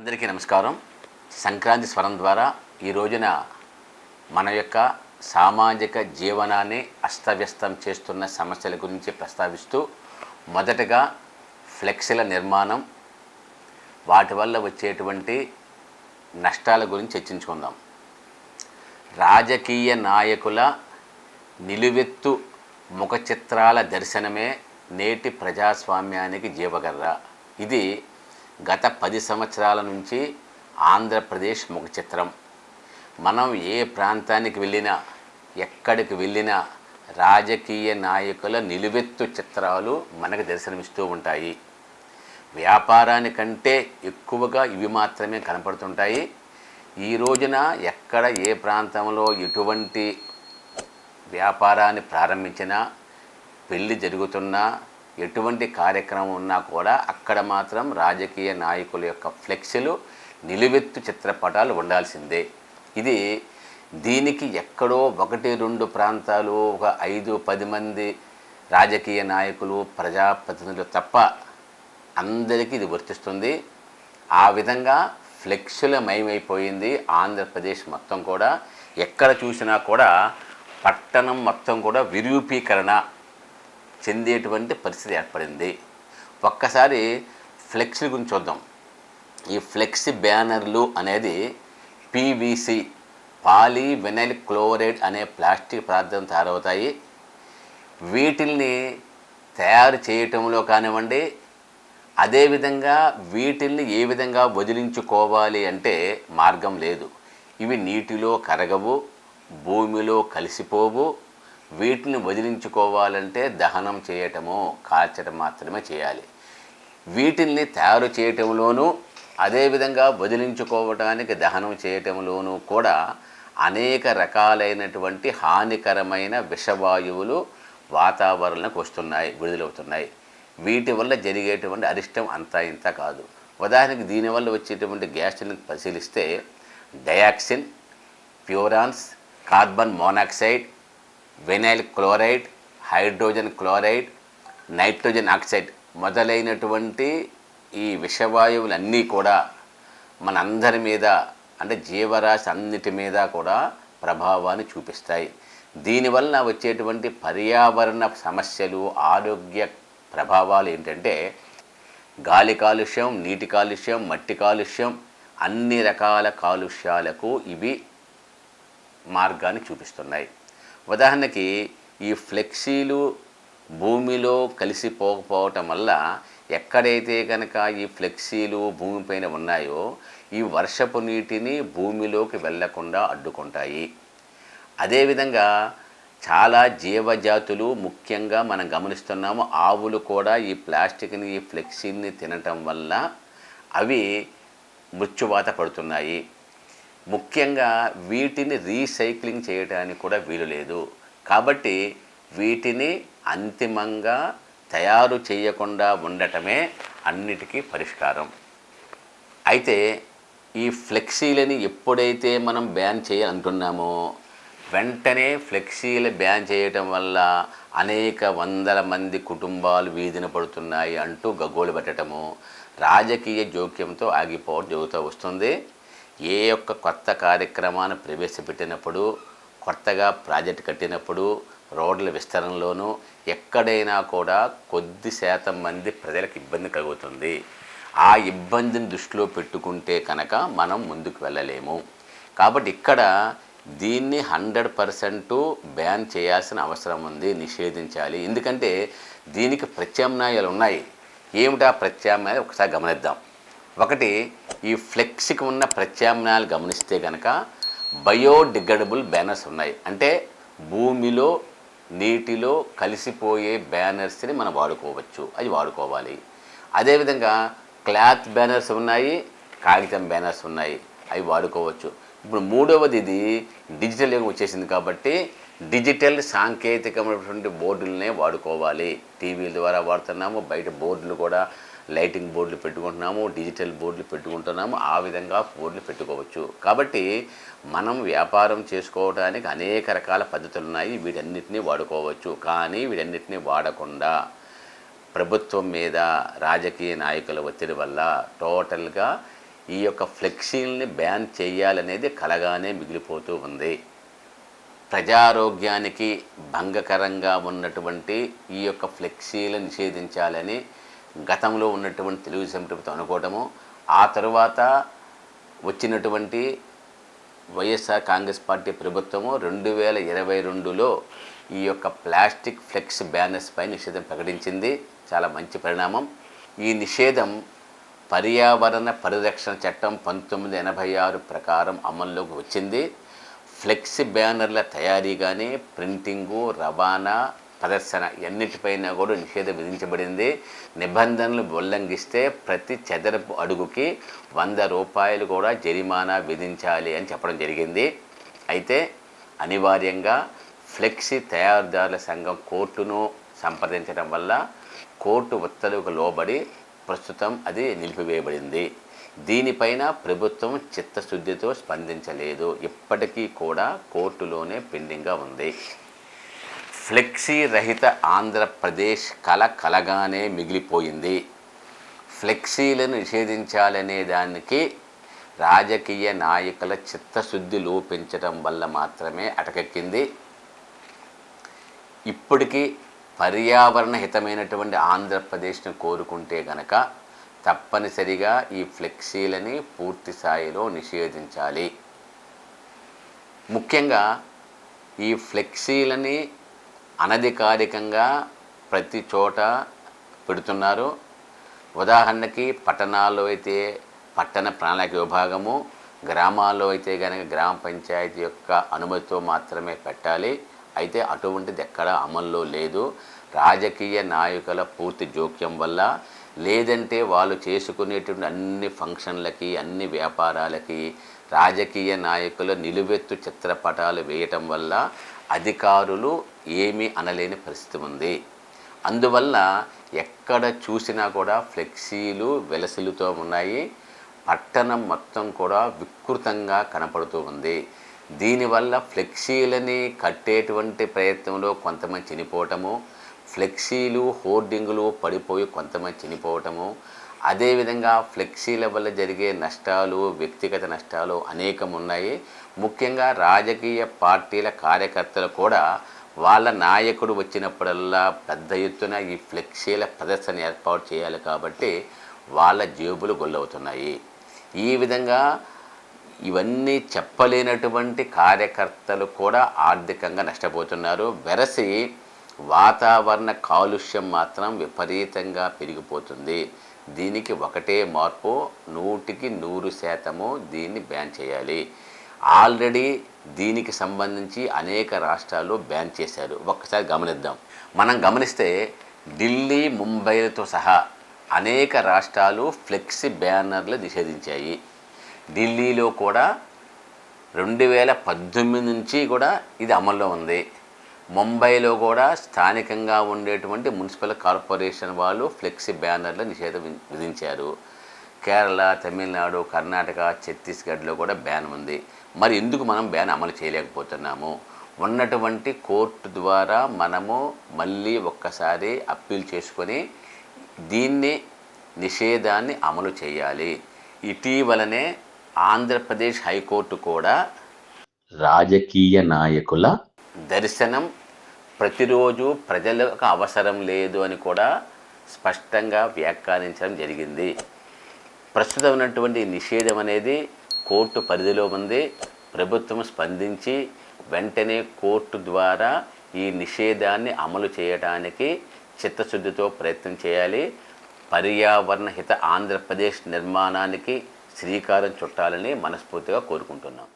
అందరికీ నమస్కారం. సంక్రాంతి స్వరం ద్వారా ఈ రోజున మన యొక్క సామాజిక జీవనాన్ని అస్తవ్యస్తం చేస్తున్న సమస్యల గురించి ప్రస్తావిస్తూ మొదటగా ఫ్లెక్సీల నిర్మాణం వాటి వల్ల వచ్చేటువంటి నష్టాల గురించి చర్చించుకుందాం. రాజకీయ నాయకుల నిలువెత్తు ముఖ చిత్రాల దర్శనమే నేటి ప్రజాస్వామ్యానికి జీవగర్ర. ఇది గత పది సంవత్సరాల నుంచి ఆంధ్రప్రదేశ్ ముఖ చిత్రం మనం ఏ ప్రాంతానికి వెళ్ళినా ఎక్కడికి వెళ్ళినా రాజకీయ నాయకుల నిలువెత్తు చిత్రాలు మనకు దర్శనమిస్తూ ఉంటాయి. వ్యాపారానికంటే ఎక్కువగా ఇవి మాత్రమే కనపడుతుంటాయి. ఈ రోజున ఎక్కడ ఏ ప్రాంతంలో ఎటువంటి వ్యాపారాన్ని ప్రారంభించినా పెళ్ళి జరుగుతున్నా ఎటువంటి కార్యక్రమం ఉన్నా కూడా అక్కడ మాత్రం రాజకీయ నాయకుల యొక్క ఫ్లెక్స్లు నిలువెత్తు చిత్రపటాలు ఉండాల్సిందే. ఇది దీనికి ఎక్కడో ఒకటి రెండు ప్రాంతాలు ఒక ఐదు పది మంది రాజకీయ నాయకులు ప్రజాప్రతినిధులు తప్ప అందరికీ ఇది వర్తిస్తుంది ఆ విధంగా ఫ్లెక్సులమయమైపోయింది ఆంధ్రప్రదేశ్ మొత్తం కూడా. ఎక్కడ చూసినా కూడా పట్టణం మొత్తం కూడా విరూపీకరణ చెందేటువంటి పరిస్థితి ఏర్పడింది. ఒక్కసారి ఫ్లెక్సీ గురించి చూద్దాం. ఈ ఫ్లెక్సీ బ్యానర్లు అనేది పీవీసీ పాలీ వినైల్ క్లోరైడ్ అనే ప్లాస్టిక్ పదార్థం తయారవుతాయి. వీటిల్ని తయారు చేయటంలో కానివ్వండి అదేవిధంగా వీటిల్ని ఏ విధంగా వదిలించుకోవాలి అంటే మార్గం లేదు. ఇవి నీటిలో కరగవు భూమిలో కలిసిపోవు వీటిని వదిలించుకోవాలంటే దహనం చేయటము కాల్చడం మాత్రమే చేయాలి. వీటిల్ని తయారు చేయటంలోనూ అదేవిధంగా వదిలించుకోవటానికి దహనం చేయటంలోనూ కూడా అనేక రకాలైనటువంటి హానికరమైన విషవాయువులు వాతావరణకు వస్తున్నాయి విడుదలవుతున్నాయి. వీటి వల్ల జరిగేటువంటి అరిష్టం అంతా ఇంత కాదు. ఉదాహరణకి దీనివల్ల వచ్చేటువంటి గ్యాస్ని పరిశీలిస్తే dioxin furans carbon monoxide vinyl chloride hydrogen chloride nitrogen oxide మొదలైనటువంటి ఈ విషవాయువులన్నీ కూడా మనందరి మీద అంటే జీవరాశి అన్నిటి మీద కూడా ప్రభావాన్ని చూపిస్తాయి. దీనివల్ల వచ్చేటువంటి పర్యావరణ సమస్యలు ఆరోగ్య ప్రభావాలు ఏంటంటే గాలి కాలుష్యం నీటి కాలుష్యం మట్టి కాలుష్యం అన్ని రకాల కాలుష్యాలకు ఇవి మార్గాన్ని చూపిస్తున్నాయి. ఉదాహరణకి ఈ ఫ్లెక్సీలు భూమిలో కలిసిపోకపోవటం వల్ల ఎక్కడైతే కనుక ఈ ఫ్లెక్సీలు భూమిపైన ఉన్నాయో ఈ వర్షపు నీటిని భూమిలోకి వెళ్ళకుండా అడ్డుకుంటాయి. అదేవిధంగా చాలా జీవజాతులు ముఖ్యంగా మనం గమనిస్తున్నాము ఆవులు కూడా ఈ ప్లాస్టిక్ని ఈ ఫ్లెక్సీని తినటం వల్ల అవి మృత్యువాత పడుతున్నాయి. ముఖ్యంగా వీటిని రీసైక్లింగ్ చేయడానికి కూడా వీలు లేదు. కాబట్టి వీటిని అంతిమంగా తయారు చేయకుండా ఉండటమే అన్నిటికీ పరిష్కారం. అయితే ఈ ఫ్లెక్సీలని ఎప్పుడైతే మనం బ్యాన్ చేయాలంటున్నామో వెంటనే ఫ్లెక్సీలు బ్యాన్ చేయటం వల్ల అనేక వందల మంది కుటుంబాలు వీధిన పడుతున్నాయి అంటూ గగ్గోలు పెట్టడము రాజకీయ జోక్యంతో ఆగిపోవడం జరుగుతూ వస్తుంది. ఏ యొక్క కొత్త కార్యక్రమాన్ని ప్రవేశపెట్టినప్పుడు కొత్తగా ప్రాజెక్ట్ కట్టినప్పుడు రోడ్ల విస్తరణలోనూ ఎక్కడైనా కూడా కొద్ది శాతం మంది ప్రజలకు ఇబ్బంది కలుగుతుంది. ఆ ఇబ్బందిని దృష్టిలో పెట్టుకుంటే కనుక మనం ముందుకు వెళ్ళలేము. కాబట్టి ఇక్కడ దీన్ని హండ్రెడ్ పర్సెంట్ బ్యాన్ చేయాల్సిన అవసరం ఉంది నిషేధించాలి. ఎందుకంటే దీనికి ప్రత్యామ్నాయాలు ఉన్నాయి. ఏమిటా ప్రత్యామ్నాయాలు? ఒకసారి గమనిద్దాం. ఒకటి ఈ ఫ్లెక్స్కి ఉన్న ప్రత్యామ్నాయాలు గమనిస్తే కనుక బయోడిగ్రడబుల్ బ్యానర్స్ ఉన్నాయి. అంటే భూమిలో నీటిలో కలిసిపోయే బ్యానర్స్ని మనం వాడుకోవచ్చు. అది వాడుకోవాలి. అదేవిధంగా క్లాత్ బ్యానర్స్ ఉన్నాయి కాగితం బ్యానర్స్ ఉన్నాయి. అవి వాడుకోవచ్చు. ఇప్పుడు మూడవది ఇది డిజిటల్ యుగం వచ్చేసింది కాబట్టి డిజిటల్ సాంకేతికమైనటువంటి బోర్డులనే వాడుకోవాలి. టీవీల ద్వారా వాడుతున్నాము బయట బోర్డులు కూడా లైటింగ్ బోర్డులు పెట్టుకుంటున్నాము డిజిటల్ బోర్డులు పెట్టుకుంటున్నాము ఆ విధంగా బోర్డులు పెట్టుకోవచ్చు. కాబట్టి మనం వ్యాపారం చేసుకోవడానికి అనేక రకాల పద్ధతులు ఉన్నాయి వీటన్నిటిని వాడుకోవచ్చు. కానీ వీటన్నిటిని వాడకుండా ప్రభుత్వం మీద రాజకీయ నాయకుల ఒత్తిడి వల్ల టోటల్గా ఈ యొక్క ఫ్లెక్సీల్ని బ్యాన్ చేయాలనేది కలగానే మిగిలిపోతూ ఉంది. ప్రజారోగ్యానికి భంగకరంగా ఉన్నటువంటి ఈ యొక్క ఫ్లెక్సీలు నిషేధించాలని గతంలో ఉన్నటువంటి తెలుగుదేశం ప్రభుత్వం అనుకోవటము ఆ తరువాత వచ్చినటువంటి వైఎస్ఆర్ కాంగ్రెస్ పార్టీ ప్రభుత్వము రెండు వేల ఇరవై రెండులో ఈ యొక్క ప్లాస్టిక్ ఫ్లెక్స్ బ్యానర్స్ పై నిషేధం ప్రకటించింది. చాలా మంచి పరిణామం. ఈ నిషేధం పర్యావరణ పరిరక్షణ చట్టం పంతొమ్మిది ఎనభై ఆరు ప్రకారం అమల్లోకి వచ్చింది. ఫ్లెక్స్ బ్యానర్ల తయారీ కానీ ప్రింటింగు రవాణా ప్రదర్శన ఎన్నిటిపైన కూడా నిషేధం విధించబడింది. నిబంధనలు ఉల్లంఘిస్తే ప్రతి చదరపు అడుగుకి వంద రూపాయలు కూడా జరిమానా విధించాలి అని చెప్పడం జరిగింది. అయితే అనివార్యంగా ఫ్లెక్సీ తయారుదారుల సంఘం కోర్టును సంప్రదించడం వల్ల కోర్టు ఉత్తర్వుకు లోబడి ప్రస్తుతం అది నిలిపివేయబడింది. దీనిపైన ప్రభుత్వం చిత్తశుద్ధితో స్పందించలేదు. ఇప్పటికీ కూడా కోర్టులోనే పెండింగ్గా ఉంది. ఫ్లెక్సీ రహిత ఆంధ్రప్రదేశ్ కల కలగానే మిగిలిపోయింది. ఫ్లెక్సీలను నిషేధించాలనే దానికి రాజకీయ నాయకుల చిత్తశుద్ధి లోపించడం వల్ల మాత్రమే అటకెక్కింది. ఇప్పటికీ పర్యావరణ హితమైనటువంటి ఆంధ్రప్రదేశ్ను కోరుకుంటే గనక తప్పనిసరిగా ఈ ఫ్లెక్సీలని పూర్తి స్థాయిలో నిషేధించాలి. ముఖ్యంగా ఈ ఫ్లెక్సీలని అనధికారికంగా ప్రతి చోట పెడుతున్నారు. ఉదాహరణకి పట్టణాల్లో అయితే పట్టణ ప్రణాళిక విభాగము గ్రామాల్లో అయితే కనుక గ్రామ పంచాయతీ యొక్క అనుమతితో మాత్రమే పెట్టాలి. అయితే అటువంటిది ఎక్కడా అమల్లో లేదు. రాజకీయ నాయకుల పూర్తి జోక్యం వల్ల లేదంటే వాళ్ళు చేసుకునేటువంటి అన్ని ఫంక్షన్లకి అన్ని వ్యాపారాలకి రాజకీయ నాయకుల నిలువెత్తు చిత్రపటాలు వేయటం వల్ల అధికారులు ఏమీ అనలేని పరిస్థితి ఉంది. అందువల్ల ఎక్కడ చూసినా కూడా ఫ్లెక్సీలు వెలసిలుతో ఉన్నాయి. పట్టణం మొత్తం కూడా వికృతంగా కనపడుతూ ఉంది. దీనివల్ల ఫ్లెక్సీలని కట్టేటువంటి ప్రయత్నంలో కొంతమంది చనిపోవటము ఫ్లెక్సీలు హోర్డింగులు పడిపోయి కొంతమంది చనిపోవటము అదేవిధంగా ఫ్లెక్సీల వల్ల జరిగే నష్టాలు వ్యక్తిగత నష్టాలు అనేకం ఉన్నాయి ముఖ్యంగా రాజకీయ పార్టీల కార్యకర్తలు కూడా వాళ్ళ నాయకుడు వచ్చినప్పుడల్లా పెద్ద ఎత్తున ఈ ఫ్లెక్సీల ప్రదర్శన ఏర్పాటు చేయాలి కాబట్టి వాళ్ళ జేబులు గొల్లవుతున్నాయి. ఈ విధంగా ఇవన్నీ చెప్పలేనటువంటి కార్యకర్తలు కూడా ఆర్థికంగా నష్టపోతున్నారు. వెరసి వాతావరణ కాలుష్యం మాత్రం విపరీతంగా పెరిగిపోతుంది. దీనికి ఒకటే మార్పు నూటికి నూరు శాతము దీన్ని బ్యాన్ చేయాలి. ఆల్రెడీ దీనికి సంబంధించి అనేక రాష్ట్రాలు బ్యాన్ చేశారు. ఒక్కసారి గమనిద్దాం. మనం గమనిస్తే ఢిల్లీ ముంబైలతో సహా అనేక రాష్ట్రాలు ఫ్లెక్సీ బ్యానర్లు నిషేధించాయి. ఢిల్లీలో కూడా రెండు వేల పద్దెనిమిది నుంచి కూడా ఇది అమల్లో ఉంది. ముంబైలో కూడా స్థానికంగా ఉండేటువంటి మున్సిపల్ కార్పొరేషన్ వాళ్ళు ఫ్లెక్సీ బ్యానర్ల నిషేధం విధించారు. కేరళ తమిళనాడు కర్ణాటక ఛత్తీస్గఢ్లో కూడా బ్యాన్ ఉంది. మరి ఎందుకు మనం బ్యాన్ అమలు చేయలేకపోతున్నాము? ఉన్నటువంటి కోర్టు ద్వారా మనము మళ్ళీ ఒక్కసారి అప్పీల్ చేసుకొని దీన్ని నిషేధాన్ని అమలు చేయాలి. ఇటీవలనే ఆంధ్రప్రదేశ్ హైకోర్టు కూడా రాజకీయ నాయకుల దర్శనం ప్రతిరోజు ప్రజలకు అవసరం లేదు అని కూడా స్పష్టంగా వ్యాఖ్యానించడం జరిగింది. ప్రస్తుతం ఉన్నటువంటి నిషేధం అనేది కోర్టు పరిధిలో ఉంది. ప్రభుత్వం స్పందించి వెంటనే కోర్టు ద్వారా ఈ నిషేధాన్ని అమలు చేయడానికి చిత్తశుద్ధితో ప్రయత్నం చేయాలి. పర్యావరణ హిత ఆంధ్రప్రదేశ్ నిర్మాణానికి శ్రీకారం చుట్టాలని మనస్ఫూర్తిగా కోరుకుంటున్నాం.